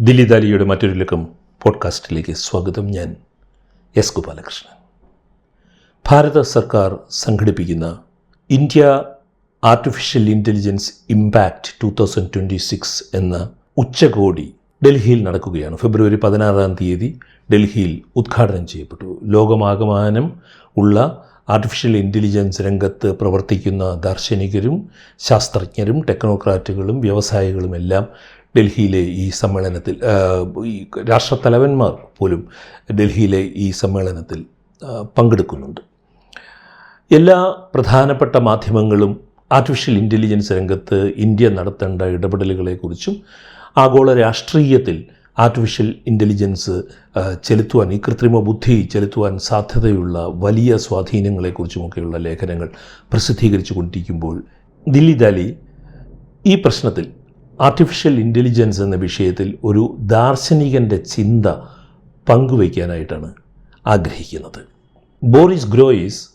ദില്ലി ദാലിയുടെ മറ്റൊരു ലക്കം പോഡ്കാസ്റ്റിലേക്ക് സ്വാഗതം. ഞാൻ എസ് ഗോപാലകൃഷ്ണൻ. ഭാരത സർക്കാർ സംഘടിപ്പിക്കുന്ന India artificial intelligence impact two thousand twenty six എന്ന ഉച്ചകോടി ഡൽഹിയിൽ നടക്കുകയാണ്. ഫെബ്രുവരി പതിനാറാം തീയതി ഡൽഹിയിൽ ഉദ്ഘാടനം ചെയ്യപ്പെട്ടു. ലോകമാകമാനം ഉള്ള ആർട്ടിഫിഷ്യൽ ഇന്റലിജൻസ് രംഗത്ത് പ്രവർത്തിക്കുന്ന ദാർശനികരും ശാസ്ത്രജ്ഞരും ടെക്നോക്രാറ്റുകളും വ്യവസായികളുമെല്ലാം ഡൽഹിയിലെ ഈ സമ്മേളനത്തിൽ ഈ രാഷ്ട്രത്തലവന്മാർ പോലും ഡൽഹിയിലെ ഈ സമ്മേളനത്തിൽ പങ്കെടുക്കുന്നുണ്ട്. എല്ലാ പ്രധാനപ്പെട്ട മാധ്യമങ്ങളും ആർട്ടിഫിഷ്യൽ ഇന്റലിജൻസ് രംഗത്ത് ഇന്ത്യ നടത്തേണ്ട ഇടപെടലുകളെക്കുറിച്ചും ആഗോള രാഷ്ട്രീയത്തിൽ ആർട്ടിഫിഷ്യൽ ഇന്റലിജൻസ് ചെലുത്തുവാൻ ഈ കൃത്രിമ ബുദ്ധി ചെലുത്തുവാൻ സാധ്യതയുള്ള വലിയ സ്വാധീനങ്ങളെക്കുറിച്ചുമൊക്കെയുള്ള ലേഖനങ്ങൾ പ്രസിദ്ധീകരിച്ചു കൊണ്ടിരിക്കുമ്പോൾ ദില്ലി ദാലി ഈ പ്രശ്നത്തിൽ ആർട്ടിഫിഷ്യൽ ഇന്റലിജൻസ് എന്ന വിഷയത്തിൽ ഒരു ദാർശനികന്റെ ചിന്ത പങ്കുവയ്ക്കാനായിട്ടാണ് ആഗ്രഹിക്കുന്നത്. ബോറിസ് ഗ്രോയിസ്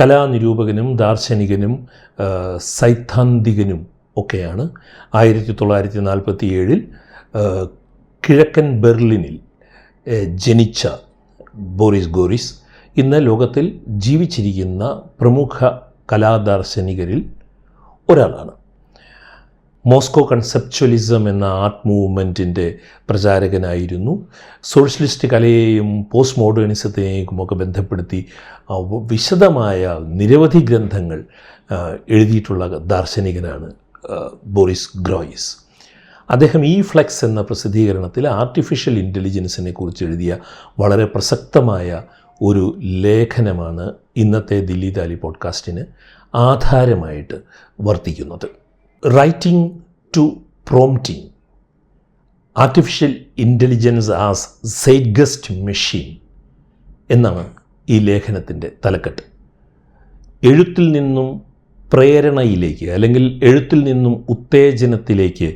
കലാനിരൂപകനും ദാർശനികനും സൈദ്ധാന്തികനും ഒക്കെയാണ് ആയിരത്തി തൊള്ളായിരത്തി നാൽപ്പത്തി ഏഴിൽ കിഴക്കൻ ബെർലിനിൽ ജനിച്ച ബോറിസ് ഗോറിസ്. ഇന്ന് ലോകത്തിൽ ജീവിച്ചിരിക്കുന്ന പ്രമുഖ കലാദാർശനികരിൽ ഒരാളാണ്. മോസ്കോ കൺസെപ്ച്വലിസം എന്ന ആർട്ട് മൂവ്മെന്റിന്റെ പ്രചാരകനായിരുന്നു. സോഷ്യലിസ്റ്റ് കലയെയും പോസ്റ്റ് മോഡേണിസത്തെയും ഒക്കെ ബന്ധപ്പെടുത്തി വിശദമായ നിരവധി ഗ്രന്ഥങ്ങൾ എഴുതിയിട്ടുള്ള ദാർശനികനാണ് ബോറിസ് ഗ്രോയിസ്. അദ്ദേഹം ഈ ഫ്ലെക്സ് എന്ന പ്രസിദ്ധീകരണത്തിൽ ആർട്ടിഫിഷ്യൽ ഇന്റലിജൻസിനെ കുറിച്ച് എഴുതിയ വളരെ പ്രസക്തമായ ഒരു ലേഖനമാണ് ഇന്നത്തെ ദില്ലി താലി പോഡ്കാസ്റ്റിന് ആധാരമായിട്ട് വർത്തിക്കുന്നത്. Writing to prompting artificial intelligence as zeitgeist machine എന്നാണ് ഈ ലേഖനത്തിന്റെ തലക്കെട്ട്. എഴുത്തിൽ നിന്നും പ്രേരണയിലേക്ക് അല്ലെങ്കിൽ എഴുത്തിൽ നിന്നും ഉത്തേജനത്തിലേക്ക്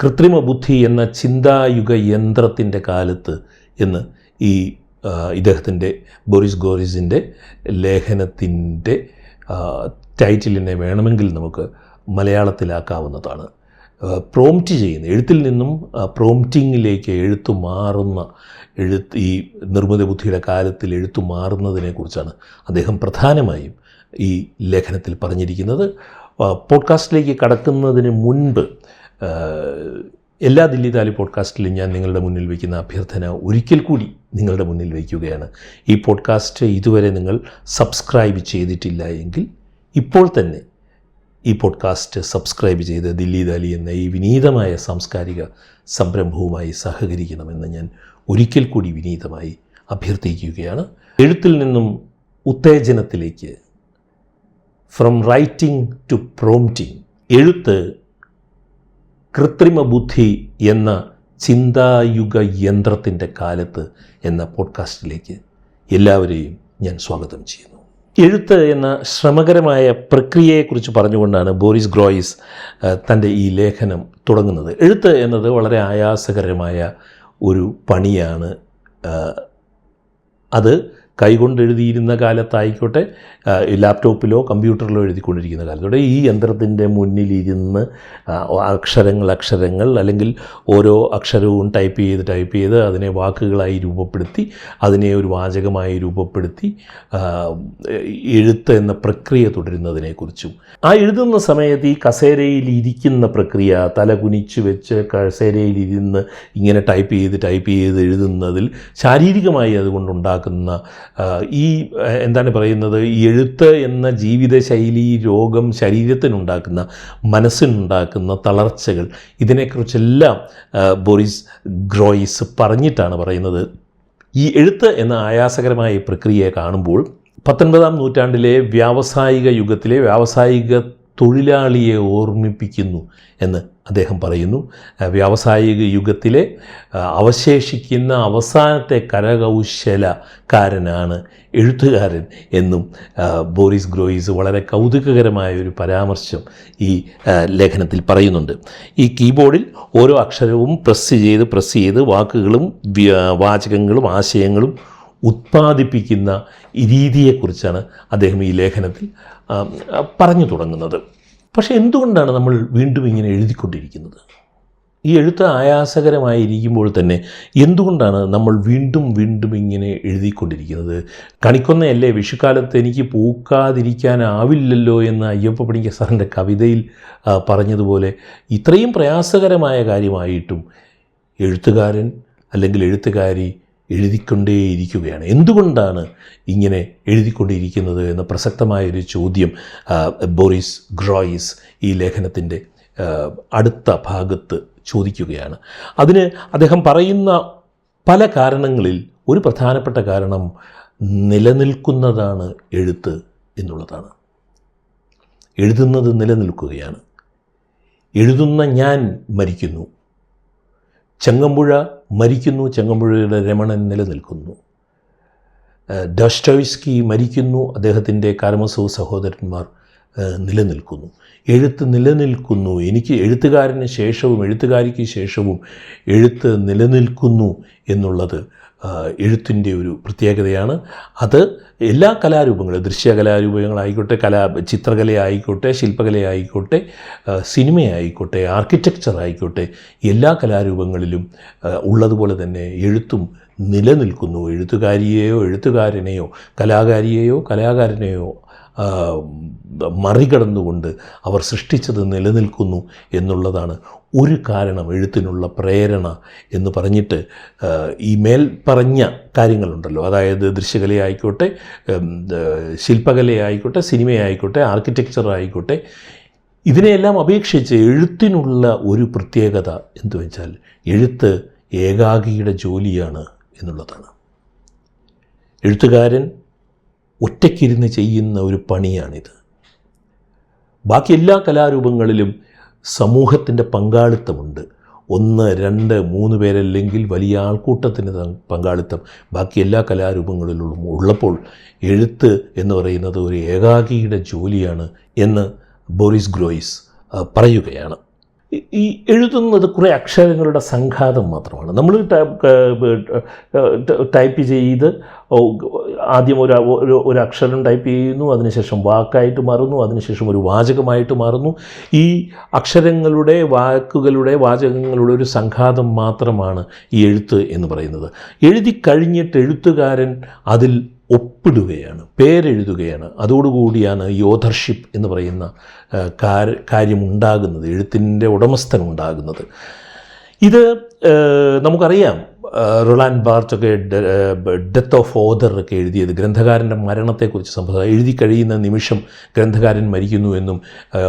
കൃത്രിമ ബുദ്ധി എന്ന ചിന്തായുഗ യന്ത്രത്തിന്റെ കാലത്ത് എന്ന് ഈ ഇദ്ദേഹത്തിന്റെ ബോറിസ് ഗോറിസിന്റെ ലേഖനത്തിന്റെ ടൈറ്റിലിനെ വേണമെങ്കിൽ നമുക്ക് മലയാളത്തിലാക്കാവുന്നതാണ്. പ്രോംപ്റ്റ് ചെയ്യുന്ന എഴുത്തിൽ നിന്നും പ്രോംപ്റ്റിങ്ങിലേക്ക് എഴുത്തു മാറുന്ന എഴുത്ത് ഈ നിർമ്മിത ബുദ്ധിയുടെ കാലത്തിൽ എഴുത്തു മാറുന്നതിനെക്കുറിച്ചാണ് അദ്ദേഹം പ്രധാനമായും ഈ ലേഖനത്തിൽ പറഞ്ഞിരിക്കുന്നത്. പോഡ്കാസ്റ്റിലേക്ക് കടക്കുന്നതിന് മുൻപ് എല്ലാ ദില്ലി താലി പോഡ്കാസ്റ്റിലും ഞാൻ നിങ്ങളുടെ മുന്നിൽ വയ്ക്കുന്ന അഭ്യർത്ഥന ഒരിക്കൽ കൂടി നിങ്ങളുടെ മുന്നിൽ വയ്ക്കുകയാണ്. ഈ പോഡ്കാസ്റ്റ് ഇതുവരെ നിങ്ങൾ സബ്സ്ക്രൈബ് ചെയ്തിട്ടില്ല എങ്കിൽ ഇപ്പോൾ തന്നെ ഈ പോഡ്കാസ്റ്റ് സബ്സ്ക്രൈബ് ചെയ്ത് ദില്ലി ദാലി എന്ന ഈ വിനീതമായ സാംസ്കാരിക സംരംഭവുമായി സഹകരിക്കണമെന്ന് ഞാൻ ഒരിക്കൽ കൂടി വിനീതമായി അഭ്യർത്ഥിക്കുകയാണ്. എഴുത്തിൽ നിന്നും ഉത്തേജനത്തിലേക്ക് ഫ്രം റൈറ്റിംഗ് ടു പ്രോംറ്റിംഗ് എഴുത്ത് കൃത്രിമ ബുദ്ധി എന്ന ചിന്തായുഗ യന്ത്രത്തിന്റെ കാലത്ത് എന്ന പോഡ്കാസ്റ്റിലേക്ക് എല്ലാവരെയും ഞാൻ സ്വാഗതം ചെയ്യുന്നു. എഴുത്ത് എന്ന ശ്രമകരമായ പ്രക്രിയയെക്കുറിച്ച് പറഞ്ഞുകൊണ്ടാണ് ബോറിസ് ഗ്രോയിസ് തന്റെ ഈ ലേഖനം തുടങ്ങുന്നത്. എഴുത്ത് എന്നത് വളരെ ആയാസകരമായ ഒരു പണിയാണ് അത് കൈകൊണ്ട് എഴുതിയിരുന്ന കാലത്തായിക്കോട്ടെ ലാപ്ടോപ്പിലോ കമ്പ്യൂട്ടറിലോ എഴുതിക്കൊണ്ടിരിക്കുന്ന കാലത്തോടെ ഈ യന്ത്രത്തിന്റെ മുന്നിലിരുന്ന് അക്ഷരങ്ങൾ അക്ഷരങ്ങൾ അല്ലെങ്കിൽ ഓരോ അക്ഷരവും ടൈപ്പ് ചെയ്ത് ടൈപ്പ് ചെയ്ത് അതിനെ വാക്കുകളായി രൂപപ്പെടുത്തി അതിനെ ഒരു വാചകമായി രൂപപ്പെടുത്തി എഴുത്ത് എന്ന പ്രക്രിയ തുടരുന്നതിനെക്കുറിച്ചും. ആ എഴുതുന്ന സമയത്ത് ഈ കസേരയിൽ ഇരിക്കുന്ന പ്രക്രിയ തല കുനിച്ച് വെച്ച് കസേരയിലിരുന്ന് ഇങ്ങനെ ടൈപ്പ് ചെയ്ത് ടൈപ്പ് ചെയ്ത് എഴുതുന്നതിൽ ശാരീരികമായി അതുകൊണ്ടുണ്ടാക്കുന്ന ഈ എന്താണ് പറയുന്നത്? എഴുത്ത് എന്ന ജീവിതശൈലി രോഗം ശരീരത്തിനുണ്ടാക്കുന്ന മനസ്സിനുണ്ടാക്കുന്ന തളർച്ചകൾ ഇതിനെക്കുറിച്ചെല്ലാം ബോറിസ് ഗ്രോയിസ് പറഞ്ഞിട്ടാണ് പറയുന്നത്. ഈ എഴുത്ത് എന്ന ആയാസകരമായ പ്രക്രിയയെ കാണുമ്പോൾ പത്തൊൻപതാം നൂറ്റാണ്ടിലെ വ്യാവസായിക യുഗത്തിലെ വ്യാവസായിക തൊഴിലാളിയെ ഓർമ്മിപ്പിക്കുന്നു എന്ന് അദ്ദേഹം പറയുന്നു. വ്യാവസായിക യുഗത്തിലെ അവശേഷിക്കുന്ന അവസാനത്തെ കരകൗശലക്കാരനാണ് എഴുത്തുകാരൻ എന്നും ബോറിസ് ഗ്രോയിസ് വളരെ കൗതുകകരമായ ഒരു പരാമർശം ഈ ലേഖനത്തിൽ പറയുന്നുണ്ട്. ഈ കീബോർഡിൽ ഓരോ അക്ഷരവും പ്രസ് ചെയ്ത് പ്രസ് ചെയ്ത് വാക്കുകളും വാചകങ്ങളും ആശയങ്ങളും ഉത്പാദിപ്പിക്കുന്ന രീതിയെക്കുറിച്ചാണ് അദ്ദേഹം ഈ ലേഖനത്തിൽ പറഞ്ഞു തുടങ്ങുന്നത്. പക്ഷേ എന്തുകൊണ്ടാണ് നമ്മൾ വീണ്ടും ഇങ്ങനെ എഴുതിക്കൊണ്ടിരിക്കുന്നത്? ഈ എഴുത്ത് ആയാസകരമായിരിക്കുമ്പോൾ തന്നെ എന്തുകൊണ്ടാണ് നമ്മൾ വീണ്ടും വീണ്ടും ഇങ്ങനെ എഴുതിക്കൊണ്ടിരിക്കുന്നത്? കണിക്കൊന്നയല്ലേ വിഷുക്കാലത്ത് എനിക്ക് പൂക്കാതിരിക്കാനാവില്ലല്ലോ എന്ന് അയ്യപ്പ പണിക്ക സാറിന്റെ കവിതയിൽ പറഞ്ഞതുപോലെ ഇത്രയും പ്രയാസകരമായ കാര്യമായിട്ടും എഴുത്തുകാരൻ അല്ലെങ്കിൽ എഴുത്തുകാരി എഴുതിക്കൊണ്ടേയിരിക്കുകയാണ്. എന്തുകൊണ്ടാണ് ഇങ്ങനെ എഴുതിക്കൊണ്ടിരിക്കുന്നത് എന്ന പ്രസക്തമായൊരു ചോദ്യം ബോറിസ് ഗ്രോയിസ് ഈ ലേഖനത്തിന്റെ അടുത്ത ഭാഗത്ത് ചോദിക്കുകയാണ്. അതിന് അദ്ദേഹം പറയുന്ന പല കാരണങ്ങളിൽ ഒരു പ്രധാനപ്പെട്ട കാരണം നിലനിൽക്കുന്നതാണ് എഴുത്ത് എന്നുള്ളതാണ്. എഴുതുന്നത് നിലനിൽക്കുകയാണ്. എഴുതുന്ന ഞാൻ മരിക്കുന്നു. ചെങ്ങമ്പുഴ മരിക്കുന്നു ചെങ്ങമ്പുഴയുടെ രമണൻ നിലനിൽക്കുന്നു. ഡസ്റ്റോയ്സ്കി മരിക്കുന്നു അദ്ദേഹത്തിന്റെ കാരമസവ് സഹോദരന്മാർ നിലനിൽക്കുന്നു. എഴുത്ത് നിലനിൽക്കുന്നു എനിക്ക് എഴുത്തുകാരന് ശേഷവും എഴുത്തുകാരിക്ക് ശേഷവും എഴുത്ത് നിലനിൽക്കുന്നു എന്നുള്ളത് എഴുത്തിന്റെ ഒരു പ്രത്യേകതയാണ്. അത് എല്ലാ കലാരൂപങ്ങളും ദൃശ്യകലാരൂപങ്ങളായിക്കോട്ടെ കലാ ചിത്രകലയായിക്കോട്ടെ ശില്പകലയായിക്കോട്ടെ സിനിമയായിക്കോട്ടെ ആർക്കിടെക്ചർ ആയിക്കോട്ടെ എല്ലാ കലാരൂപങ്ങളിലും ഉള്ളതുപോലെ തന്നെ എഴുത്തും നിലനിൽക്കുന്നു. എഴുത്തുകാരിയെയോ എഴുത്തുകാരനെയോ കലാകാരിയെയോ കലാകാരനെയോ മറികടന്നുകൊണ്ട് അവർ സൃഷ്ടിച്ചത് നിലനിൽക്കുന്നു എന്നുള്ളതാണ് ഒരു കാരണം എഴുത്തിനുള്ള പ്രേരണ എന്ന് പറഞ്ഞിട്ട് ഈ മേൽ പറഞ്ഞ കാര്യങ്ങളുണ്ടല്ലോ. അതായത് ദൃശ്യകലയായിക്കോട്ടെ ശില്പകലയായിക്കോട്ടെ സിനിമയായിക്കോട്ടെ ആർക്കിടെക്ചർ ആയിക്കോട്ടെ ഇതിനെയെല്ലാം അപേക്ഷിച്ച് എഴുത്തിനുള്ള ഒരു പ്രത്യേകത എന്തു വെച്ചാൽ എഴുത്ത് ഏകാഗിയുടെ ജോലിയാണ് എന്നുള്ളതാണ്. എഴുത്തുകാരൻ ഒറ്റയ്ക്കിരുന്ന് ചെയ്യുന്ന ഒരു പണിയാണിത്. ബാക്കി എല്ലാ കലാരൂപങ്ങളിലും സമൂഹത്തിന്റെ പങ്കാളിത്തമുണ്ട്. ഒന്ന് രണ്ട് മൂന്ന് പേരല്ലെങ്കിൽ വലിയ ആൾക്കൂട്ടത്തിന് പങ്കാളിത്തം. ബാക്കി എല്ലാ കലാരൂപങ്ങളിലും ഉള്ളപ്പോൾ എഴുത്ത് എന്ന് പറയുന്നത് ഒരു ഏകാഗിയുടെ ജോലിയാണ് എന്ന് ബോറിസ് ഗ്രോയിസ് പറയുകയാണ്. ഈ- എഴുതുന്നത് കുറേ അക്ഷരങ്ങളുടെ സംഘാതം മാത്രമാണ്. നമ്മൾ ടൈപ്പ് ചെയ്ത് ആദ്യം ഒരു ഒരു അക്ഷരം ടൈപ്പ് ചെയ്യുന്നു അതിനുശേഷം വാക്കായിട്ട് മാറുന്നു അതിനുശേഷം ഒരു വാചകമായിട്ട് മാറുന്നു. ഈ അക്ഷരങ്ങളുടെ വാക്കുകളുടെ വാചകങ്ങളുടെ ഒരു സംഘാതം മാത്രമാണ് ഈ എഴുത്ത് എന്ന് പറയുന്നത്. എഴുതി കഴിഞ്ഞിട്ട് എഴുത്തുകാരൻ അതിൽ ഒപ്പിടുകയാണ് പേരെഴുതുകയാണ്. അതോടുകൂടിയാണ് യോധർഷിപ്പ് എന്ന് പറയുന്ന കാര്യമുണ്ടാകുന്നത് എഴുത്തിന്റെ ഉടമസ്ഥൻ ഉണ്ടാകുന്നത് ഇത് നമുക്കറിയാം റൊളാൻ ബാർച്ചൊക്കെ ഡെത്ത് ഓഫ് ഓദർ ഒക്കെ എഴുതിയത് ഗ്രന്ഥകാരന്റെ മരണത്തെക്കുറിച്ച് സംഭവം എഴുതി കഴിയുന്ന നിമിഷം ഗ്രന്ഥകാരൻ മരിക്കുന്നു എന്നും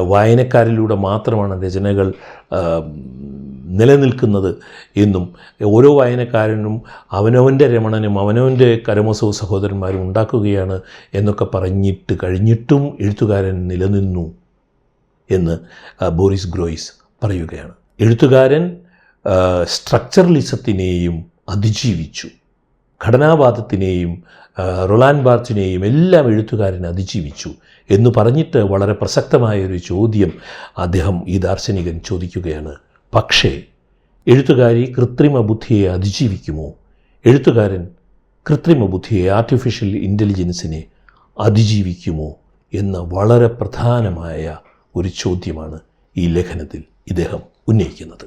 വായനക്കാരിലൂടെ മാത്രമാണ് രചനകൾ നിലനിൽക്കുന്നത് എന്നും ഓരോ വായനക്കാരനും അവനവന്റെ രമണനും അവനവന്റെ കരമോത്സവ സഹോദരന്മാരും ഉണ്ടാക്കുകയാണ് എന്നൊക്കെ പറഞ്ഞിട്ട് കഴിഞ്ഞിട്ടും എഴുത്തുകാരൻ നിലനിന്നു എന്ന് ബോറിസ് ഗ്രോയിസ് പറയുകയാണ്. എഴുത്തുകാരൻ സ്ട്രക്ചറലിസത്തിനെയും അതിജീവിച്ചു. ഘടനാവാദത്തിനെയും റൊളാൻ ബാർച്ചിനെയും എല്ലാം എഴുത്തുകാരൻ അതിജീവിച്ചു എന്ന് പറഞ്ഞിട്ട് വളരെ പ്രസക്തമായ ഒരു ചോദ്യം അദ്ദേഹം ഈ ദാർശനികൻ ചോദിക്കുകയാണ്. പക്ഷേ എഴുത്തുകാരി കൃത്രിമ ബുദ്ധിയെ അതിജീവിക്കുമോ? എഴുത്തുകാരൻ കൃത്രിമ ബുദ്ധിയെ ആർട്ടിഫിഷ്യൽ ഇന്റലിജൻസിനെ അതിജീവിക്കുമോ എന്ന വളരെ പ്രധാനമായ ഒരു ചോദ്യമാണ് ഈ ലേഖനത്തിൽ ഇദ്ദേഹം ഉന്നയിക്കുന്നത്.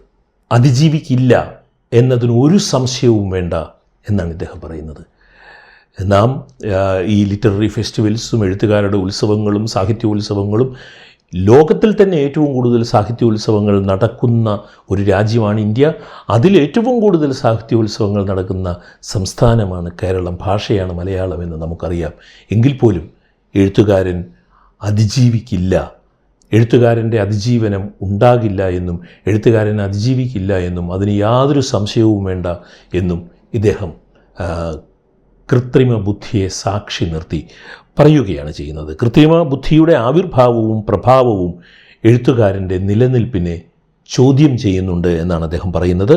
അതിജീവിക്കില്ല എന്നതിന് ഒരു സംശയവും വേണ്ട എന്നാണ് ഇദ്ദേഹം പറയുന്നത്. നാം ഈ ലിറ്റററി ഫെസ്റ്റിവൽസും എഴുത്തുകാരുടെ ഉത്സവങ്ങളും സാഹിത്യോത്സവങ്ങളും ലോകത്തിൽ തന്നെ ഏറ്റവും കൂടുതൽ സാഹിത്യോത്സവങ്ങൾ നടക്കുന്ന ഒരു രാജ്യമാണ് ഇന്ത്യ. അതിലേറ്റവും കൂടുതൽ സാഹിത്യോത്സവങ്ങൾ നടക്കുന്ന സംസ്ഥാനമാണ് കേരളം. ഭാഷയാണ് മലയാളം എന്ന് നമുക്കറിയാം. എങ്കിൽ പോലും എഴുത്തുകാരൻ അതിജീവിക്കില്ല. എഴുത്തുകാരന്റെ അതിജീവനം ഉണ്ടാകില്ല എന്നും എഴുത്തുകാരൻ അതിജീവിക്കില്ല എന്നും അതിന് യാതൊരു സംശയവും വേണ്ട എന്നും ഇദ്ദേഹം കൃത്രിമ ബുദ്ധിയെ സാക്ഷി നിർത്തി. പറയുകയാണ് ചെയ്യുന്നത്. കൃത്രിമ ബുദ്ധിയുടെ ആവിർഭാവവും പ്രഭാവവും എഴുത്തുകാരന്റെ നിലനിൽപ്പിനെ ചോദ്യം ചെയ്യുന്നുണ്ട് എന്നാണ് അദ്ദേഹം പറയുന്നത്.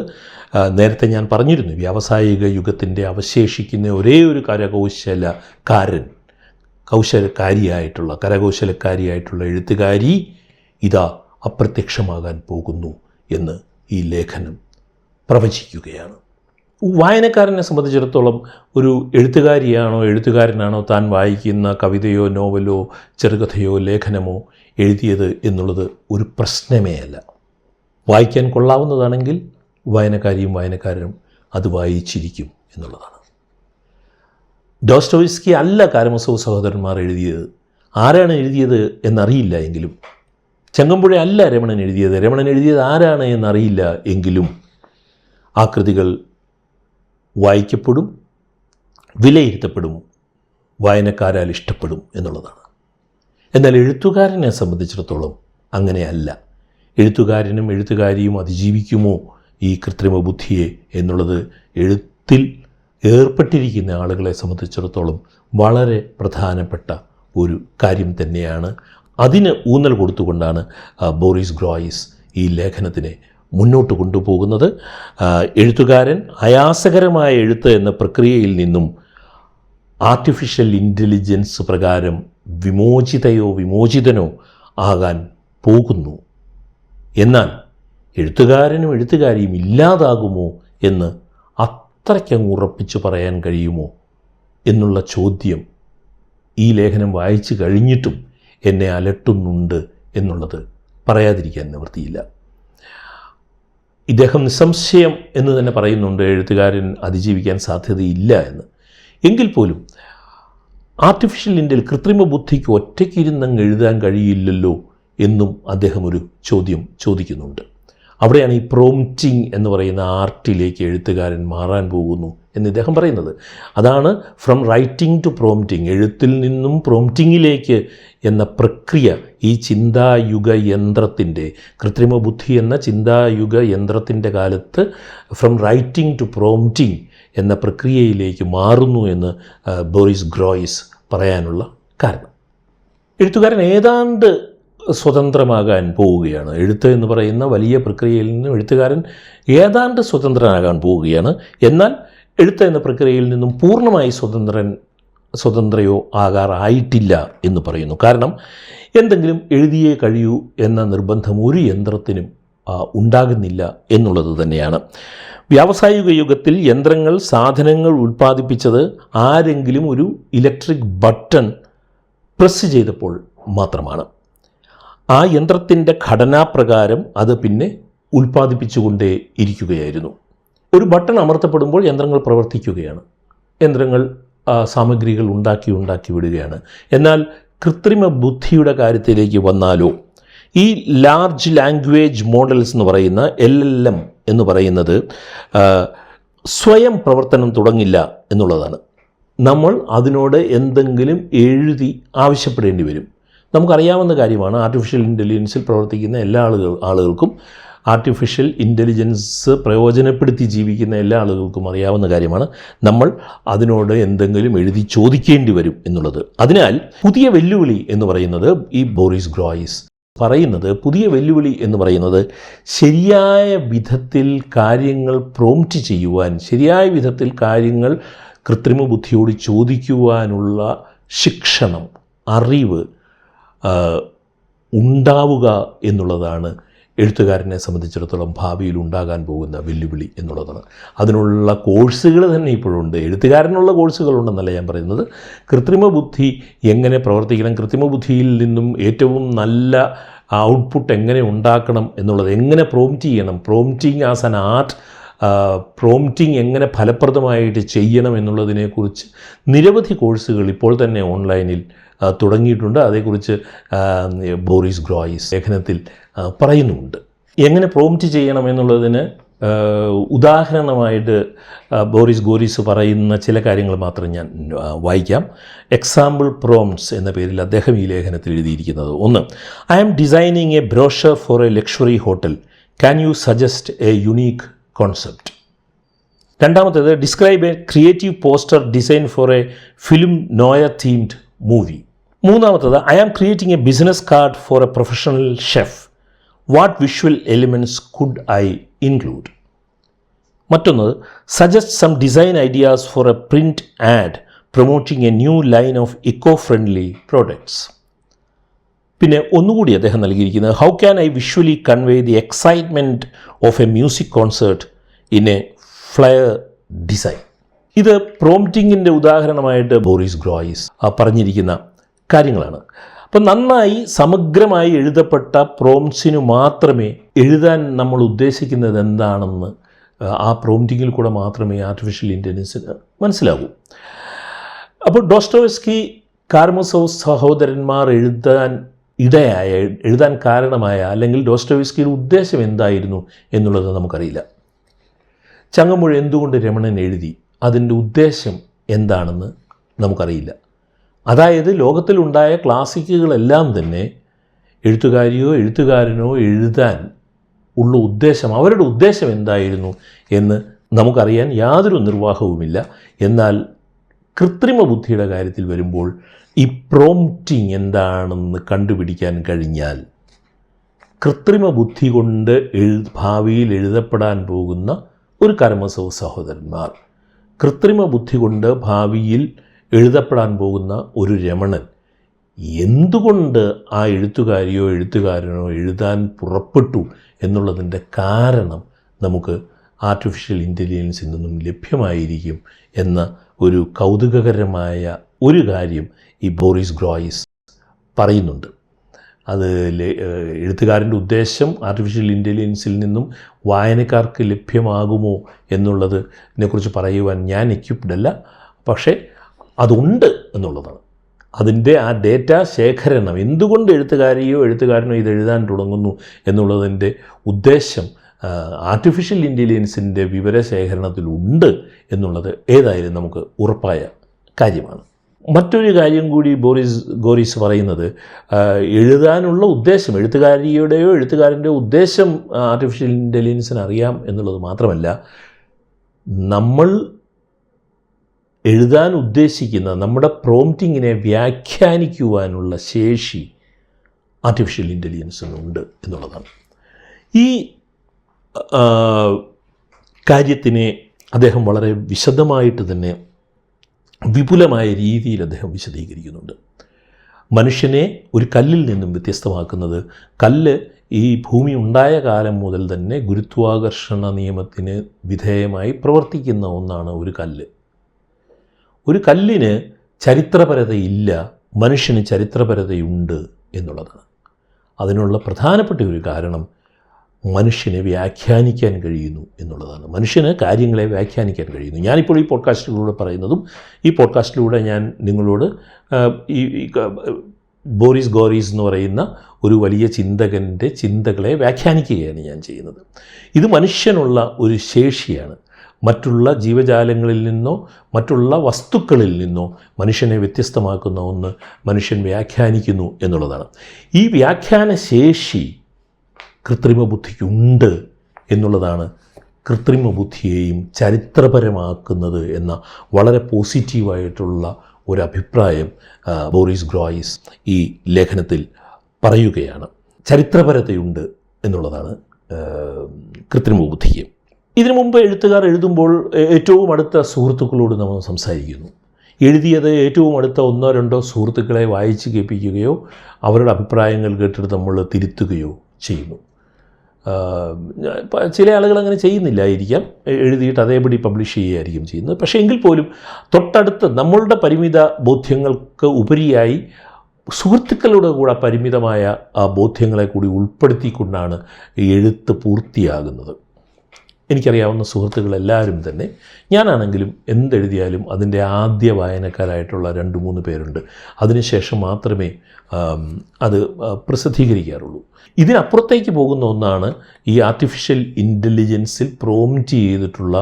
നേരത്തെ ഞാൻ പറഞ്ഞിരുന്നു വ്യാവസായിക യുഗത്തിന്റെ അവശേഷിക്കുന്ന ഒരേ ഒരു കരകൗശലക്കാരൻ കൗശലക്കാരിയായിട്ടുള്ള കരകൗശലക്കാരിയായിട്ടുള്ള എഴുത്തുകാരി ഇതാ അപ്രത്യക്ഷമാകാൻ പോകുന്നു എന്ന് ഈ ലേഖനം പ്രവചിക്കുകയാണ്. വായനക്കാരനെ സംബന്ധിച്ചിടത്തോളം ഒരു എഴുത്തുകാരിയാണോ എഴുത്തുകാരനാണോ താൻ വായിക്കുന്ന കവിതയോ നോവലോ ചെറുകഥയോ ലേഖനമോ എഴുതിയത് എന്നുള്ളത് ഒരു പ്രശ്നമേ അല്ല. വായിക്കാൻ കൊള്ളാവുന്നതാണെങ്കിൽ വായനക്കാരിയും വായനക്കാരനും അത് വായിച്ചിരിക്കും എന്നുള്ളതാണ്. ഡോസ്റ്റോയിസ്കി അല്ല കാരമസവ് സഹോദരന്മാർ എഴുതിയത്. ആരാണ് എഴുതിയത് എന്നറിയില്ല എങ്കിലും ചെങ്ങമ്പുഴ അല്ല രമണൻ എഴുതിയത്. രമണൻ എഴുതിയത് ആരാണ് എന്നറിയില്ല എങ്കിലും ആ കൃതികൾ വായിക്കപ്പെടും വിലയിരുത്തപ്പെടും വായനക്കാരാൽ ഇഷ്ടപ്പെടും എന്നുള്ളതാണ്. എന്നാൽ എഴുത്തുകാരനെ സംബന്ധിച്ചിടത്തോളം അങ്ങനെയല്ല. എഴുത്തുകാരനും എഴുത്തുകാരിയും അതിജീവിക്കുമോ ഈ കൃത്രിമ ബുദ്ധിയെ എന്നുള്ളത് എഴുത്തിൽ ഏർപ്പെട്ടിരിക്കുന്ന ആളുകളെ സംബന്ധിച്ചിടത്തോളം വളരെ പ്രധാനപ്പെട്ട ഒരു കാര്യം തന്നെയാണ്. അതിന് ഊന്നൽ കൊടുത്തുകൊണ്ടാണ് ബോറിസ് ഗ്രോയിസ് ഈ ലേഖനത്തിനെ മുന്നോട്ട് കൊണ്ടുപോകുന്നത്. എഴുത്തുകാരൻ ആയാസകരമായ എഴുത്ത് എന്ന പ്രക്രിയയിൽ നിന്നും ആർട്ടിഫിഷ്യൽ ഇന്റലിജൻസ് പ്രകാരം വിമോചിതയോ വിമോചിതനോ ആകാൻ പോകുന്നു. എന്നാൽ എഴുത്തുകാരനും എഴുത്തുകാരിയും ഇല്ലാതാകുമോ എന്ന് അത്രയ്ക്കങ്ങ് ഉറപ്പിച്ച് പറയാൻ കഴിയുമോ എന്നുള്ള ചോദ്യം ഈ ലേഖനം വായിച്ചു കഴിഞ്ഞിട്ടും എന്നെ അലട്ടുന്നുണ്ട് എന്നുള്ളത് പറയാതിരിക്കാൻ നിവൃത്തിയില്ല. ഇദ്ദേഹം നിസ്സംശയം എന്ന് തന്നെ പറയുന്നുണ്ട് എഴുത്തുകാരൻ അതിജീവിക്കാൻ സാധ്യതയില്ല എന്ന്. എങ്കിൽ പോലും ആർട്ടിഫിഷ്യൽ ഇന്റൽ കൃത്രിമ ബുദ്ധിക്ക് ഒറ്റയ്ക്കിരുന്നങ്ങ് എഴുതാൻ കഴിയില്ലല്ലോ എന്നും അദ്ദേഹം ഒരു ചോദ്യം ചോദിക്കുന്നുണ്ട്. അവിടെയാണ് ഈ പ്രോംറ്റിംഗ് എന്ന് പറയുന്ന ആർട്ടിലേക്ക് എഴുത്തുകാരൻ മാറാൻ പോകുന്നു. എന്ന് ഇദ്ദേഹം പറയുന്നത്. അതാണ് ഫ്രം റൈറ്റിംഗ് ടു പ്രോംറ്റിംഗ് എഴുത്തിൽ നിന്നും പ്രോംറ്റിങ്ങിലേക്ക് എന്ന പ്രക്രിയ ഈ ചിന്തായുഗ യന്ത്രത്തിന്റെ കൃത്രിമ ബുദ്ധി എന്ന ചിന്തായുഗ യന്ത്രത്തിന്റെ കാലത്ത് ഫ്രം റൈറ്റിംഗ് ടു പ്രോംറ്റിംഗ് എന്ന പ്രക്രിയയിലേക്ക് മാറുന്നു എന്ന് ബോറിസ് ഗ്രോയിസ് പറയാനുള്ള കാരണം. എഴുത്തുകാരൻ ഏതാണ്ട് സ്വതന്ത്രമാകാൻ പോവുകയാണ്. എഴുത്ത് എന്ന് പറയുന്ന വലിയ പ്രക്രിയയിൽ നിന്നും എഴുത്തുകാരൻ ഏതാണ്ട് സ്വതന്ത്രനാകാൻ പോവുകയാണ്. എന്നാൽ എഴുത്ത് എന്ന പ്രക്രിയയിൽ നിന്നും പൂർണമായി സ്വതന്ത്രൻ സ്വതന്ത്രയോ ആകാറായിട്ടില്ല എന്ന് പറയുന്നു. കാരണം എന്തെങ്കിലും എഴുതിയേ കഴിയൂ എന്ന നിർബന്ധം ഒരു യന്ത്രത്തിനും ഉണ്ടാകുന്നില്ല എന്നുള്ളത് തന്നെയാണ്. വ്യാവസായിക യുഗത്തിൽ യന്ത്രങ്ങൾ സാധനങ്ങൾ ഉൽപ്പാദിപ്പിച്ചത് ആരെങ്കിലും ഒരു ഇലക്ട്രിക് ബട്ടൺ പ്രസ് ചെയ്തപ്പോൾ മാത്രമാണ്. ആ യന്ത്രത്തിന്റെ ഘടനാപ്രകാരം അത് പിന്നെ ഉൽപ്പാദിപ്പിച്ചുകൊണ്ടേ ഇരിക്കുകയായിരുന്നു. ഒരു ബട്ടൺ അമർത്തപ്പെടുമ്പോൾ യന്ത്രങ്ങൾ പ്രവർത്തിക്കുകയാണ്. യന്ത്രങ്ങൾ സാമഗ്രികൾ ഉണ്ടാക്കി ഉണ്ടാക്കി വിടുകയാണ്. എന്നാൽ കൃത്രിമ ബുദ്ധിയുടെ കാര്യത്തിലേക്ക് വന്നാലോ? ഈ ലാർജ് ലാംഗ്വേജ് മോഡൽസ് എന്ന് പറയുന്ന എൽ എൽ എം എന്ന് പറയുന്നത് സ്വയം പ്രവർത്തനം തുടങ്ങില്ല എന്നുള്ളതാണ്. നമ്മൾ അതിനോട് എന്തെങ്കിലും എഴുതി ആവശ്യപ്പെടേണ്ടി വരും. നമുക്കറിയാവുന്ന കാര്യമാണ് ആർട്ടിഫിഷ്യൽ ഇന്റലിജൻസിൽ പ്രവർത്തിക്കുന്ന എല്ലാ ആളുകൾ ആളുകൾക്കും ആർട്ടിഫിഷ്യൽ ഇന്റലിജൻസ് പ്രയോജനപ്പെടുത്തി ജീവിക്കുന്ന എല്ലാ ആളുകൾക്കും അറിയാവുന്ന കാര്യമാണ്. നമ്മൾ അതിനോട് എന്തെങ്കിലും എഴുതി ചോദിക്കേണ്ടി വരും എന്നുള്ളത്. അതിനാൽ പുതിയ വെല്ലുവിളി എന്ന് പറയുന്നത് ഈ ബോറിസ് ഗ്രോയിസ് പറയുന്നത് പുതിയ വെല്ലുവിളി എന്ന് പറയുന്നത് ശരിയായ വിധത്തിൽ കാര്യങ്ങൾ പ്രോംപ്റ്റ് ചെയ്യുവാൻ ശരിയായ വിധത്തിൽ കാര്യങ്ങൾ കൃത്രിമ ബുദ്ധിയോട് ചോദിക്കുവാനുള്ള ശിക്ഷണം അറിവ് ഉണ്ടാവുക എന്നുള്ളതാണ് എഴുത്തുകാരനെ സംബന്ധിച്ചിടത്തോളം ഭാവിയിൽ ഉണ്ടാകാൻ പോകുന്ന വെല്ലുവിളി എന്നുള്ളതാണ്. അതിനുള്ള കോഴ്സുകൾ തന്നെ ഇപ്പോഴുണ്ട്. എഴുത്തുകാരനുള്ള കോഴ്സുകളുണ്ടെന്നല്ല ഞാൻ പറയുന്നത്. കൃത്രിമ ബുദ്ധി എങ്ങനെ പ്രവർത്തിക്കണം കൃത്രിമ ബുദ്ധിയിൽ നിന്നും ഏറ്റവും നല്ല ഔട്ട്പുട്ട് എങ്ങനെ ഉണ്ടാക്കണം എന്നുള്ളത് എങ്ങനെ പ്രോംറ്റ് ചെയ്യണം prompting as an art prompting എങ്ങനെ ഫലപ്രദമായിട്ട് ചെയ്യണം എന്നുള്ളതിനെക്കുറിച്ച് നിരവധി കോഴ്സുകൾ ഇപ്പോൾ തന്നെ ഓൺലൈനിൽ തുടങ്ങിയിട്ടുണ്ട്. അതേക്കുറിച്ച് ബോറിസ് ഗ്രോയിസ് ലേഖനത്തിൽ പറയുന്നുമുണ്ട്. എങ്ങനെ പ്രോംപ്റ്റ് ചെയ്യണം എന്നുള്ളതിന് ഉദാഹരണമായിട്ട് ബോറിസ് ഗോറിസ് പറയുന്ന ചില കാര്യങ്ങൾ മാത്രം ഞാൻ വായിക്കാം. എക്സാമ്പിൾ പ്രോംസ് എന്ന പേരിൽ അദ്ദേഹം ഈ ലേഖനത്തിൽ എഴുതിയിരിക്കുന്നത്. ഒന്ന് I am designing a brochure for a luxury hotel can you suggest a unique concept രണ്ടാമത്തേത് describe a creative poster design for a film noir themed movie മൂന്നാമത്തേത് I am creating a business card for a professional chef what visual elements could I include മറ്റൊന്ന് suggest some design ideas for a print ad promoting a new line of eco friendly products പിന്നെ ഒന്നുകൂടി അദ്ദേഹം നൽകിയിരിക്കുന്നത് how can I visually convey the excitement of a music concert in a flyer design ഇത് പ്രോംറ്റിങ്ങിന്റെ ഉദാഹരണമായിട്ട് Boris ഗ്രോയിസ് പറഞ്ഞിരിക്കുന്ന കാര്യങ്ങളാണ്. അപ്പം നന്നായി സമഗ്രമായി എഴുതപ്പെട്ട പ്രോംസിനു മാത്രമേ എഴുതാൻ നമ്മൾ ഉദ്ദേശിക്കുന്നത് എന്താണെന്ന് ആ പ്രോംറ്റിങ്ങിൽ കൂടെ മാത്രമേ ആർട്ടിഫിഷ്യൽ ഇന്റലിജൻസിന് മനസ്സിലാകൂ. അപ്പോൾ ഡോസ്റ്റോവസ്കി കാർമസോവ് സഹോദരന്മാർ എഴുതാൻ ഇടയായ എഴുതാൻ കാരണമായ അല്ലെങ്കിൽ ഡോസ്റ്റോവെസ്കിയുടെ ഉദ്ദേശം എന്തായിരുന്നു എന്നുള്ളത് നമുക്കറിയില്ല. ചങ്ങമ്പുഴ എന്തുകൊണ്ട് രമണൻ എഴുതി? അതിന്റെ ഉദ്ദേശം എന്താണെന്ന് നമുക്കറിയില്ല. അതായത് ലോകത്തിലുണ്ടായ ക്ലാസിക്കുകളെല്ലാം തന്നെ എഴുത്തുകാരിയോ എഴുത്തുകാരനോ എഴുതാൻ ഉള്ള ഉദ്ദേശം അവരുടെ ഉദ്ദേശം എന്തായിരുന്നു എന്ന് നമുക്കറിയാൻ യാതൊരു നിർവാഹവുമില്ല. എന്നാൽ കൃത്രിമ ബുദ്ധിയുടെ കാര്യത്തിൽ വരുമ്പോൾ ഈ പ്രോംപ്റ്റിംഗ് എന്താണെന്ന് കണ്ടുപിടിക്കാൻ കഴിഞ്ഞാൽ കൃത്രിമ ബുദ്ധി കൊണ്ട് എഴു ഭാവിയിൽ എഴുതപ്പെടാൻ പോകുന്ന ഒരു കർമ്മസവ സഹോദരന്മാർ. കൃത്രിമ ബുദ്ധി കൊണ്ട് ഭാവിയിൽ എഴുതപ്പെടാൻ പോകുന്ന ഒരു രമണൻ എന്തുകൊണ്ട് ആ എഴുത്തുകാരിയോ എഴുത്തുകാരനോ എഴുതാൻ പുറപ്പെട്ടു എന്നുള്ളതിന്റെ കാരണം നമുക്ക് ആർട്ടിഫിഷ്യൽ ഇന്റലിജൻസിൽ നിന്നും ലഭ്യമായിരിക്കും എന്ന ഒരു കൗതുകകരമായ ഒരു കാര്യം ഈ ബോറിസ് ഗ്രോയിസ് പറയുന്നുണ്ട്. അത് എഴുത്തുകാരന്റെ ഉദ്ദേശം ആർട്ടിഫിഷ്യൽ ഇന്റലിജൻസിൽ നിന്നും വായനക്കാർക്ക് ലഭ്യമാകുമോ എന്നുള്ളതിനെക്കുറിച്ച് പറയുവാൻ ഞാൻ എക്യുപ്ഡല്ല പക്ഷേ അതുണ്ട് എന്നുള്ളതാണ്. അതിന്റെ ആ ഡേറ്റ ശേഖരണം എന്തുകൊണ്ട് എഴുത്തുകാരിയോ എഴുത്തുകാരനോ ഇത് എഴുതാൻ തുടങ്ങുന്നു എന്നുള്ളതിന്റെ ഉദ്ദേശം ആർട്ടിഫിഷ്യൽ ഇന്റലിജൻസിന്റെ വിവരശേഖരണത്തിലുണ്ട് എന്നുള്ളത് ഏതായാലും നമുക്ക് ഉറപ്പായ കാര്യമാണ്. മറ്റൊരു കാര്യം കൂടി ബോറിസ് ഗോറിസ് പറയുന്നത് എഴുതാനുള്ള ഉദ്ദേശം എഴുത്തുകാരിയുടെയോ എഴുത്തുകാരന്റെയോ ഉദ്ദേശം ആർട്ടിഫിഷ്യൽ ഇന്റലിജൻസിന് അറിയാം എന്നുള്ളത് മാത്രമല്ല നമ്മൾ എഴുതാൻ ഉദ്ദേശിക്കുന്ന നമ്മുടെ പ്രോംറ്റിങ്ങിനെ വ്യാഖ്യാനിക്കുവാനുള്ള ശേഷി ആർട്ടിഫിഷ്യൽ ഇന്റലിജൻസിനുണ്ട് എന്നുള്ളതാണ്. ഈ കാര്യത്തിനെ അദ്ദേഹം വളരെ വിശദമായിട്ട് തന്നെ വിപുലമായ രീതിയിൽ അദ്ദേഹം വിശദീകരിക്കുന്നുണ്ട്. മനുഷ്യനെ ഒരു കല്ലിൽ നിന്നും വ്യത്യസ്തമാക്കുന്നത് കല്ല് ഈ ഭൂമി ഉണ്ടായ കാലം മുതൽ തന്നെ ഗുരുത്വാകർഷണ നിയമത്തിന് വിധേയമായി പ്രവർത്തിക്കുന്ന ഒന്നാണ് ഒരു കല്ല്. ഒരു കല്ലിന് ചരിത്രപരതയില്ല മനുഷ്യന് ചരിത്രപരതയുണ്ട് എന്നുള്ളതാണ് അതിനുള്ള പ്രധാനപ്പെട്ട ഒരു കാരണം മനുഷ്യനെ വ്യാഖ്യാനിക്കാൻ കഴിയുന്നു എന്നുള്ളതാണ്. മനുഷ്യന് കാര്യങ്ങളെ വ്യാഖ്യാനിക്കാൻ കഴിയുന്നു. ഞാനിപ്പോൾ ഈ പോഡ്കാസ്റ്റിലൂടെ പറയുന്നതും ഈ പോഡ്കാസ്റ്റിലൂടെ ഞാൻ നിങ്ങളോട് ഈ ബോറിസ് ഗോറീസ് എന്ന് പറയുന്ന ഒരു വലിയ ചിന്തകന്റെ ചിന്തകളെ വ്യാഖ്യാനിക്കുകയാണ് ഞാൻ ചെയ്യുന്നത്. ഇത് മനുഷ്യനുള്ള ഒരു ശേഷിയാണ്. മറ്റുള്ള ജീവജാലങ്ങളിൽ നിന്നോ മറ്റുള്ള വസ്തുക്കളിൽ നിന്നോ മനുഷ്യനെ വ്യത്യസ്തമാക്കുന്ന ഒന്ന് മനുഷ്യൻ വ്യാഖ്യാനിക്കുന്നു എന്നുള്ളതാണ്. ഈ വ്യാഖ്യാന ശേഷി കൃത്രിമ ബുദ്ധിക്കുണ്ട് എന്നുള്ളതാണ് കൃത്രിമ ബുദ്ധിയെയും ചരിത്രപരമാക്കുന്നത് എന്ന വളരെ പോസിറ്റീവായിട്ടുള്ള ഒരു അഭിപ്രായം ബോറിസ് ഗ്രോയിസ് ഈ ലേഖനത്തിൽ പറയുകയാണ്. ചരിത്രപരതയുണ്ട് എന്നുള്ളതാണ് കൃത്രിമ ബുദ്ധിക്ക്. ഇതിനു മുമ്പ് എഴുത്തുകാർ എഴുതുമ്പോൾ ഏറ്റവും അടുത്ത സുഹൃത്തുക്കളോട് നമ്മൾ സംസാരിക്കുന്നു. എഴുതിയത് ഏറ്റവും അടുത്ത ഒന്നോ രണ്ടോ സുഹൃത്തുക്കളെ വായിച്ച് കേൾപ്പിക്കുകയോ അവരുടെ അഭിപ്രായങ്ങൾ കേട്ടിട്ട് നമ്മൾ തിരുത്തുകയോ ചെയ്യുന്നു. ചില ആളുകൾ അങ്ങനെ ചെയ്യുന്നില്ലായിരിക്കാം. എഴുതിയിട്ട് അതേപടി പബ്ലിഷ് ചെയ്യുകയായിരിക്കും ചെയ്യുന്നത്. പക്ഷേ എങ്കിൽ പോലും തൊട്ടടുത്ത് നമ്മളുടെ പരിമിത ബോധ്യങ്ങൾക്ക് ഉപരിയായി സുഹൃത്തുക്കളുടെ കൂടെ പരിമിതമായ ബോധ്യങ്ങളെ കൂടി ഉൾപ്പെടുത്തിക്കൊണ്ടാണ് എഴുത്ത് പൂർത്തിയാകുന്നത്. എനിക്കറിയാവുന്ന സുഹൃത്തുക്കളെല്ലാവരും തന്നെ ഞാനാണെങ്കിലും എന്തെഴുതിയാലും അതിന്റെ ആദ്യ വായനക്കാരായിട്ടുള്ള രണ്ട് മൂന്ന് പേരുണ്ട്. അതിനുശേഷം മാത്രമേ അത് പ്രസിദ്ധീകരിക്കാറുള്ളൂ. ഇതിനപ്പുറത്തേക്ക് പോകുന്ന ഒന്നാണ് ഈ ആർട്ടിഫിഷ്യൽ ഇന്റലിജൻസിൽ പ്രോംറ്റ് ചെയ്തിട്ടുള്ള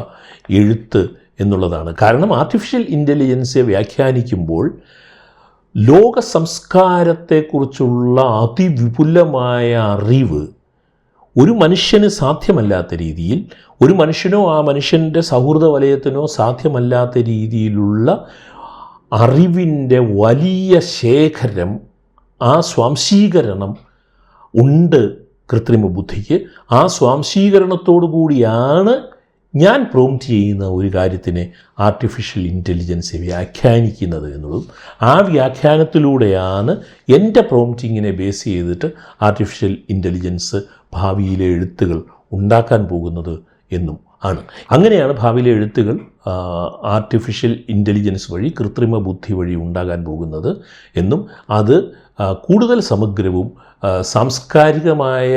എഴുത്ത് എന്നുള്ളതാണ്. കാരണം ആർട്ടിഫിഷ്യൽ ഇന്റലിജൻസെ വ്യാഖ്യാനിക്കുമ്പോൾ ലോക സംസ്കാരത്തെക്കുറിച്ചുള്ള അതിവിപുലമായ അറിവ് ഒരു മനുഷ്യന് സാധ്യമല്ലാത്ത രീതിയിൽ ഒരു മനുഷ്യനോ ആ മനുഷ്യന്റെ സൗഹൃദ വലയത്തിനോ സാധ്യമല്ലാത്ത രീതിയിലുള്ള അറിവിന്റെ വലിയ ശേഖരം ആ സ്വാംശീകരണം ഉണ്ട് കൃത്രിമ ബുദ്ധിക്ക് ആ സ്വാംശീകരണത്തോടു കൂടിയാണ് ഞാൻ പ്രോംപ്റ്റ് ചെയ്യുന്ന ഒരു കാര്യത്തിനെ ആർട്ടിഫിഷ്യൽ ഇന്റലിജൻസ് വ്യാഖ്യാനിക്കുന്നത് എന്നുള്ളതും ആ വ്യാഖ്യാനത്തിലൂടെയാണ് എന്റെ പ്രോംപ്റ്റിങ്ങിനെ ബേസ് ചെയ്തിട്ട് ആർട്ടിഫിഷ്യൽ ഇന്റലിജൻസ് ഭാവിയിലെ എഴുത്തുകൾ ഉണ്ടാക്കാൻ പോകുന്നത് എന്നും ആണ്. അങ്ങനെയാണ് ഭാവിയിലെ എഴുത്തുകൾ ആർട്ടിഫിഷ്യൽ ഇന്റലിജൻസ് വഴി കൃത്രിമ ബുദ്ധി വഴി ഉണ്ടാകാൻ പോകുന്നത് എന്നും അത് കൂടുതൽ സമഗ്രവും സാംസ്കാരികമായ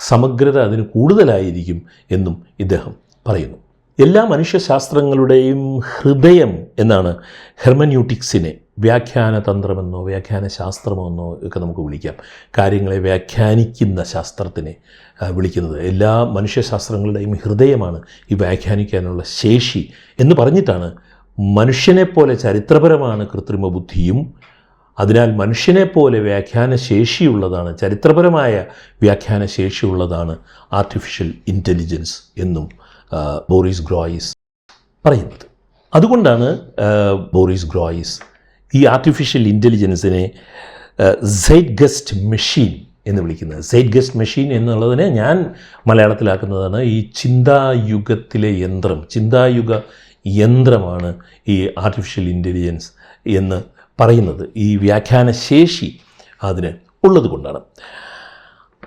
സമഗ്രത അതിന് കൂടുതലായിരിക്കും എന്നും ഇദ്ദേഹം പറയുന്നു. എല്ലാ മനുഷ്യശാസ്ത്രങ്ങളുടെയും ഹൃദയം എന്നാണ് ഹെർമന്യൂട്ടിക്സിനെ വ്യാഖ്യാന തന്ത്രമെന്നോ വ്യാഖ്യാന ശാസ്ത്രമോ എന്നോ ഒക്കെ നമുക്ക് വിളിക്കാം. കാര്യങ്ങളെ വ്യാഖ്യാനിക്കുന്ന ശാസ്ത്രത്തിനെ വിളിക്കുന്നത്. എല്ലാ മനുഷ്യശാസ്ത്രങ്ങളുടെയും ഹൃദയമാണ് ഈ വ്യാഖ്യാനിക്കാനുള്ള ശേഷി എന്ന് പറഞ്ഞിട്ടാണ് മനുഷ്യനെപ്പോലെ ചരിത്രപരമാണ് കൃത്രിമ ബുദ്ധിയും അതിനാൽ മനുഷ്യനെപ്പോലെ വ്യാഖ്യാന ശേഷിയുള്ളതാണ് ചരിത്രപരമായ വ്യാഖ്യാന ശേഷിയുള്ളതാണ് ആർട്ടിഫിഷ്യൽ ഇന്റലിജൻസ് എന്നും ബോറിസ് ഗ്രോയിസ് പറയുന്നത്. അതുകൊണ്ടാണ് ബോറിസ് ഗ്രോയിസ് ഈ ആർട്ടിഫിഷ്യൽ ഇന്റലിജൻസിനെ സൈഡ് ഗസ്റ്റ് മെഷീൻ എന്ന് വിളിക്കുന്നത്. സൈഡ് ഗസ്റ്റ് മെഷീൻ എന്നുള്ളതിനെ ഞാൻ മലയാളത്തിലാക്കുന്നതാണ് ഈ ചിന്തായുഗത്തിലെ യന്ത്രം. ചിന്തായുഗ യന്ത്രമാണ് ഈ ആർട്ടിഫിഷ്യൽ ഇന്റലിജൻസ് എന്ന് പറയുന്നത്. ഈ വ്യാഖ്യാന ശേഷി അതിന് ഉള്ളത് കൊണ്ടാണ്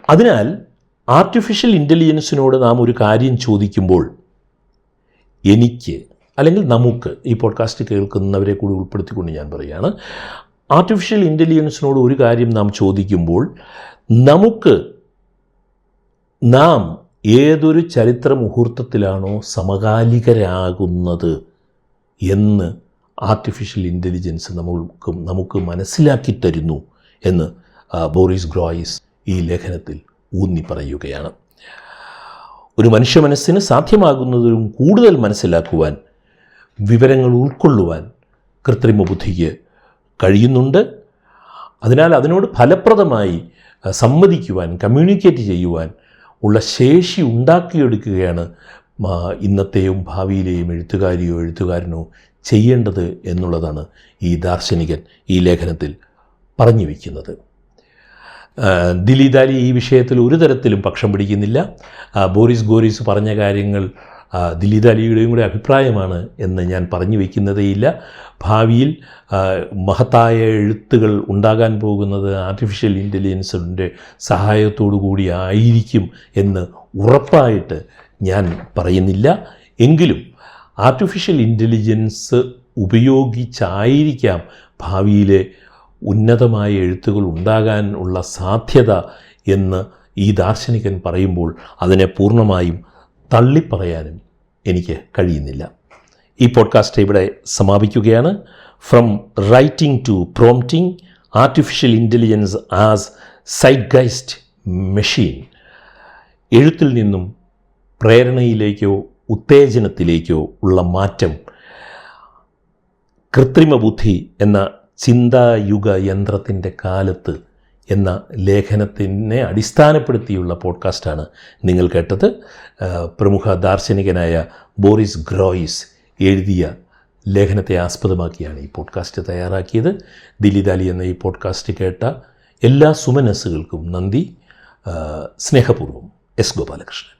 അതിനാൽ ആർട്ടിഫിഷ്യൽ ഇന്റലിജൻസിനോട് നാം ഒരു കാര്യം ചോദിക്കുമ്പോൾ എനിക്ക് അല്ലെങ്കിൽ നമുക്ക് ഈ പോഡ്കാസ്റ്റ് കേൾക്കുന്നവരെ കൂടി ഉൾപ്പെടുത്തിക്കൊണ്ട് ഞാൻ പറയുകയാണ്. ആർട്ടിഫിഷ്യൽ ഇന്റലിജൻസിനോട് ഒരു കാര്യം നാം ചോദിക്കുമ്പോൾ നമുക്ക് നാം ഏതൊരു ചരിത്ര മുഹൂർത്തത്തിലാണോ സമകാലികരാകുന്നത് എന്ന് ആർട്ടിഫിഷ്യൽ ഇന്റലിജൻസ് നമുക്ക് നമുക്ക് മനസ്സിലാക്കി തരുന്നു എന്ന് ബോറിസ് ഗ്രോയിസ് ഈ ലേഖനത്തിൽ ഊന്നി പറയുകയാണ് ഒരു മനുഷ്യ മനസ്സിന് സാധ്യമാകുന്നതിലും കൂടുതൽ മനസ്സിലാക്കുവാൻ വിവരങ്ങൾ ഉൾക്കൊള്ളുവാൻ കൃത്രിമ ബുദ്ധിക്ക് കഴിയുന്നുണ്ട്. അതിനാൽ അതിനോട് ഫലപ്രദമായി സംവദിക്കുവാൻ കമ്മ്യൂണിക്കേറ്റ് ചെയ്യുവാൻ ഉള്ള ശേഷി ഉണ്ടാക്കിയെടുക്കുകയാണ് ഇന്നത്തെയും ഭാവിയിലെയും എഴുത്തുകാരിയോ എഴുത്തുകാരനോ ചെയ്യേണ്ടത് എന്നുള്ളതാണ് ഈ ദാർശനികൻ ഈ ലേഖനത്തിൽ പറഞ്ഞു വയ്ക്കുന്നത് ആ, ദിലീദാലി ഈ വിഷയത്തിൽ ഒരു തരത്തിലും പക്ഷം പിടിക്കുന്നില്ല. ബോറിസ് ഗോറിസ് പറഞ്ഞ കാര്യങ്ങൾ ആ, ദിലീദാലിയുടെയും കൂടെ അഭിപ്രായമാണ് എന്ന് ഞാൻ പറഞ്ഞു വയ്ക്കുന്നതേയില്ല ഭാവിയിൽ മഹത്തായ എഴുത്തുകൾ ഉണ്ടാകാൻ പോകുന്നത് ആർട്ടിഫിഷ്യൽ ഇന്റലിജൻസിന്റെ സഹായത്തോടു കൂടി ആയിരിക്കും എന്ന് ഉറപ്പായിട്ട് ഞാൻ പറയുന്നില്ല. എങ്കിലും ആർട്ടിഫിഷ്യൽ ഇന്റലിജൻസ് ഉപയോഗിച്ചായിരിക്കാം ഭാവിയിലെ ഉന്നതമായ എഴുത്തുകൾ ഉണ്ടാകാൻ ഉള്ള സാധ്യത എന്ന് ഈ ദാർശനികൻ പറയുമ്പോൾ അതിനെ പൂർണമായും തള്ളിപ്പറയാനും എനിക്ക് കഴിയുന്നില്ല. ഈ പോഡ്കാസ്റ്റ് ഇവിടെ സമാപിക്കുകയാണ്. From writing to prompting artificial intelligence as zeitgeist machine എഴുത്തിൽ നിന്നും പ്രേരണയിലേക്കോ ഉത്തേജനത്തിലേക്കോ ഉള്ള മാറ്റം കൃത്രിമ ബുദ്ധി എന്ന ചിന്തായുഗ യന്ത്രത്തിന്റെ കാലത്ത് എന്ന ലേഖനത്തിനെ അടിസ്ഥാനപ്പെടുത്തിയുള്ള പോഡ്കാസ്റ്റാണ് നിങ്ങൾ കേട്ടത്. പ്രമുഖ ദാർശനികനായ ബോറിസ് ഗ്രോയിസ് എഴുതിയ ലേഖനത്തെ ആസ്പദമാക്കിയാണ് ഈ പോഡ്കാസ്റ്റ് തയ്യാറാക്കിയത്. ദിലിദാലി എന്ന ഈ പോഡ്കാസ്റ്റ് കേട്ട എല്ലാ സുമനസ്സുകൾക്കും നന്ദി. സ്നേഹപൂർവം എസ് ഗോപാലകൃഷ്ണൻ.